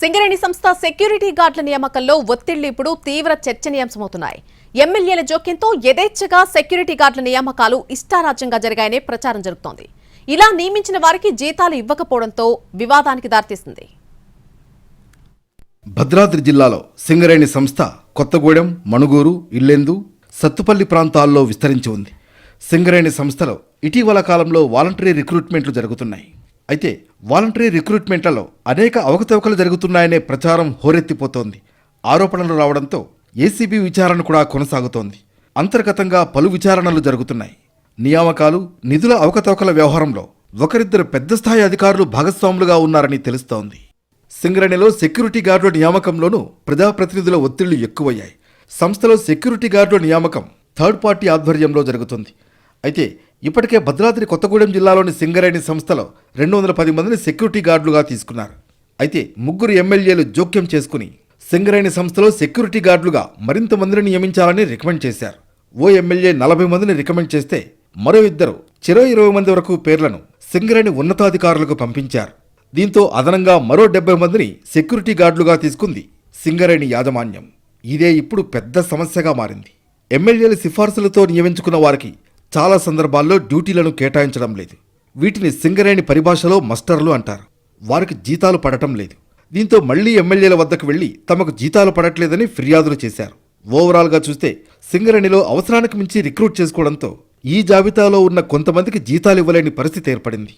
సింగరేణి సంస్థ సెక్యూరిటీ గార్డుల నియామకంలో ఒత్తిళ్ళు ఇప్పుడు తీవ్ర చర్చనీయాంశమవుతున్నాయి. ఎమ్మెల్యేల జోక్యంతో యథేచ్ఛగా సెక్యూరిటీ గార్డుల నియామకాలు ఇష్టారాజ్యంగా జరిగాయనే ప్రచారం జరుగుతోంది. ఇలా నియమించిన వారికి జీతాలు ఇవ్వకపోవడంతో వివాదానికి దారితీసింది. భద్రాద్రి జిల్లాలో సింగరేణి సంస్థ కొత్తగూడెం మణుగూరు ఇల్లెందు సత్తుపల్లి ప్రాంతాల్లో విస్తరించి ఉంది. సింగరేణి సంస్థలో ఇటీవల కాలంలో వాలంటరీ రిక్రూట్మెంట్లు జరుగుతున్నాయి. అయితే వాలంటరీ రిక్రూట్మెంట్లలో అనేక అవకతవకలు జరుగుతున్నాయనే ప్రచారం హోరెత్తిపోతోంది. ఆరోపణలు రావడంతో ఏసీబీ విచారణ కూడా కొనసాగుతోంది. అంతర్గతంగా పలు విచారణలు జరుగుతున్నాయి. నియామకాలు నిధుల అవకతవకల వ్యవహారంలో ఒకరిద్దరు పెద్ద స్థాయి అధికారులు భాగస్వాములుగా ఉన్నారని తెలుస్తోంది. సింగరేణిలో సెక్యూరిటీ గార్డుల నియామకంలోనూ ప్రజాప్రతినిధుల ఒత్తిళ్ళు ఎక్కువయ్యాయి. సంస్థలో సెక్యూరిటీ గార్డుల నియామకం థర్డ్ పార్టీ ఆధ్వర్యంలో జరుగుతుంది. అయితే ఇప్పటికే భద్రాద్రి కొత్తగూడెం జిల్లాలోని సింగరేణి సంస్థలో రెండు వందల పది మందిని సెక్యూరిటీ గార్డులుగా తీసుకున్నారు. అయితే ముగ్గురు ఎమ్మెల్యేలు జోక్యం చేసుకుని సింగరేణి సంస్థలో సెక్యూరిటీ గార్డులుగా మరింత మందిని నియమించాలని రికమెండ్ చేశారు. ఓ ఎమ్మెల్యే నలభై మందిని రికమెండ్ చేస్తే మరో ఇద్దరు చిరో ఇరవై మంది వరకు పేర్లను సింగరేణి ఉన్నతాధికారులకు పంపించారు. దీంతో అదనంగా మరో డెబ్బై మందిని సెక్యూరిటీ గార్డులుగా తీసుకుంది సింగరేణి యాజమాన్యం. ఇదే ఇప్పుడు పెద్ద సమస్యగా మారింది. ఎమ్మెల్యేల సిఫార్సులతో నియమించుకున్న వారికి చాలా సందర్భాల్లో డ్యూటీలను కేటాయించడం లేదు. వీటిని సింగరేణి పరిభాషలో మస్టర్లు అంటారు. వారికి జీతాలు పడటం లేదు. దీంతో మళ్ళీ ఎమ్మెల్యేల వద్దకు వెళ్ళి తమకు జీతాలు పడట్లేదని ఫిర్యాదులు చేశారు. ఓవరాల్గా చూస్తే సింగరేణిలో అవసరానికి మించి రిక్రూట్ చేసుకోవడంతో ఈ జాబితాలో ఉన్న కొంతమందికి జీతాలు ఇవ్వలేని పరిస్థితి ఏర్పడింది.